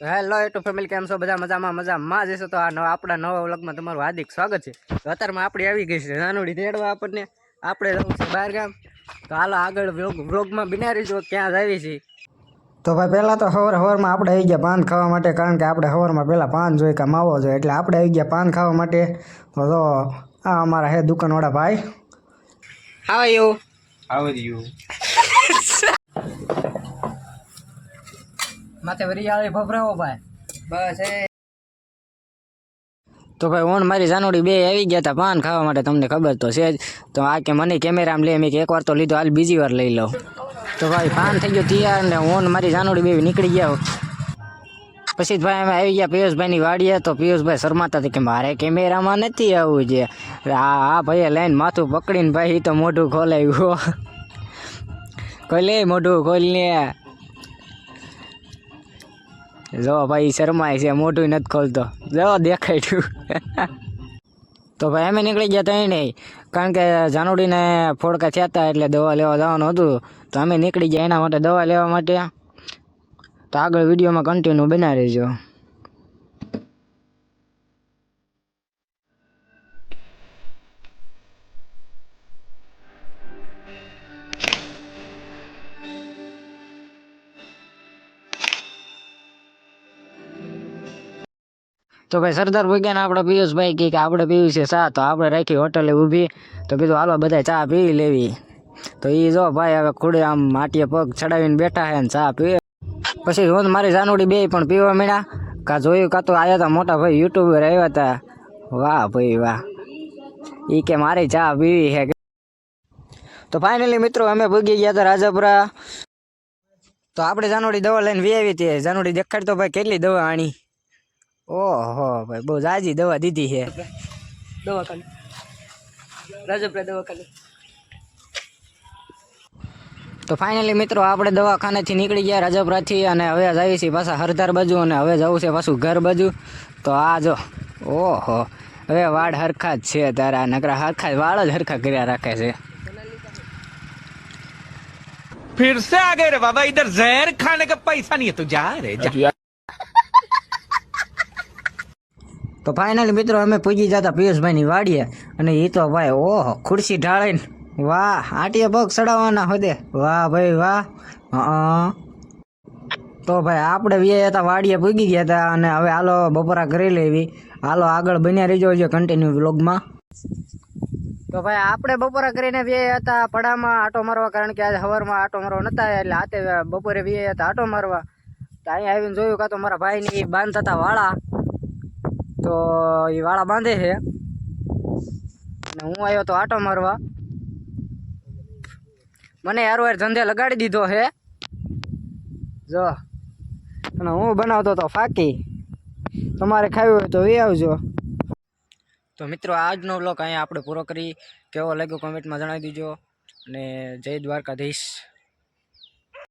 Hello YouTube family કેમ છો? બધા મજામાં મજામાં. જશો તો આ નવા આપણા નવા વ્લોગમાં તમારું હાર્દિક સ્વાગત છે. તો અત્યારમાં આપણે આવી ગઈ છે નાનુડી તેડવા આપણને. આપણે જવું છે બહાર ગામ. તો હાલો આગળ વ્લોગ વ્લોગમાં બિનારી જો ક્યાં જ આવી છે. તો ભાઈ પહેલાં તો હવાર હવારમાં આપણે આવી ગયા પાન ખાવા માટે કારણ કે આપણે હવારમાં પહેલાં પાન જોઈએ કે માવો જોઈએ એટલે આપણે આવી ગયા પાન ખાવા માટે. તો આ અમારા હે દુકાનવાળા ભાઈ. How you. you? માથે વરિયાળી ફફરાવો ભાઈ. બસ એ. તો ભાઈ ઓન, મારી જાનોડી બે આવી ગયા હતા પાન ખાવા માટે, તમને ખબર તો છે જ. તો આ કે મને કેમેરામાં લે, મેં કે એકવાર તો લીધો, હાલ બીજી વાર લઈ લઉં. તો ભાઈ પાન થઈ ગયો તૈયાર ને ઓન, મારી જાનોડી બે નીકળી ગયા પછી ભાઈ અમે આવી ગયા પિયુષભાઈની વાડીએ, તો પિયુષભાઈ શરમાતા હતી કે મારે કેમેરામાં નથી આવવું છે આ આ ભાઈએ લઈને માથું પકડીને ભાઈ તો મોઢું ખોલાવ્યું કોઈ લે મોઢું ખોલને. જો ભાઈ, શરમાય છે મોટું નથી ખોલતો. જો, દેખાય તો. ભાઈ, અમે નીકળી ગયા ત્યાં નહીં. કારણ કે જાનુડીને ફોડકા થયા હતા એટલે દવા લેવા જવાનું હતું. તો અમે નીકળી ગયા એના માટે દવા લેવા માટે. તો આગળ વિડીયોમાં કન્ટિન્યુ બનાવી રહેજો તો ભાઈ સરદાર ભૂગ્યાને આપણે પિયુષભાઈ કહે કે આપણે પીવી છે ચા, તો આપણે રાખી હોટલે ઊભી. તો કીધું, હાલો બધા ચા પીવી લેવી. તો એ જો ભાઈ હવે ખુડે આમ માટીએ પગ ચડાવીને બેઠા હે ને ચા પીવે. પછી રોજ મારી જાનુડી બે પણ પીવા મળ્યા કાં જોયું, કાં તો આવ્યા હતા મોટા ભાઈ યુટ્યુબર આવ્યા હતા વાહ ભાઈ વાહ. એ કે મારી ચા પીવી છે તો ફાઇનલી મિત્રો, અમે ભૂગી ગયા હતા રાજાપુરા. તો આપણે જાનુડી દવા લઈને વી આવી હતી. જાનુડી દેખાડ તો ભાઈ કેટલી દવા આણી. ઓહો ભાઈ બહુ જાજી દવા દીધી છે દવાખાને રાજપરા દવાખાને તો ફાઇનલી મિત્રો આપણે દવાખાનેથી નીકળી ગયા રાજપરાથી અને હવે જઈએ છીએ પાછા હરદાર બાજુ અને હવે જવું છે પાછું ઘર બાજુ તો આ જો ઓહો હવે વાળ હરખા જ છે તારા નકરા હરખા જ વાળ જ હરખા કર્યા રાખે છે फिर से आ गए रे बाबा इधर जहर खाने का पैसा नहीं है तू जा रे जा તો ફાઇનલી મિત્રો અમે પૂજી જતા પિયુષભાઈની વાડીએ અને એ તો ભાઈ, ઓહો, ખુરશી ઢાળીને, વાહ, આટીએ પગ ચડાવવાના હોદે. વાહ ભાઈ, વાહ. તો ભાઈ, આપણે વે હતા, વાડીએ પૂગી ગયા હતા અને હવે હાલો બપોરા કરી લેવી. હાલો આગળ બન્યા રહીજો જો કન્ટિન્યુ વ્લોગમાં. તો ભાઈ, આપણે બપોરા કરીને વે હતા પડામાં આટો મારવા, કારણ કે આજે સવારમાં આટો મારવા નતા એટલે આતે બપોરે વે હતા આટો મારવા. તો અહીંયા આવીને જોયું કાં તો મારા ભાઈની બાંધતા હતા વાળા. તો એ વાળા બાંધે છે. અને હું આવ્યો તો આટો મારવા. મને યાર ધંધે લગાડી દીધો છે. જો. અને હું બનાવતો તો ફાકી. તમારે ખાવી હોય તો એ આવજો. તો મિત્રો, આજનો બ્લોગ અહીંયા આપણે પૂરો કરી. કેવો લાગ્યો કોમેન્ટમાં જણાવી દીજો. અને જય દ્વારકાધીશ.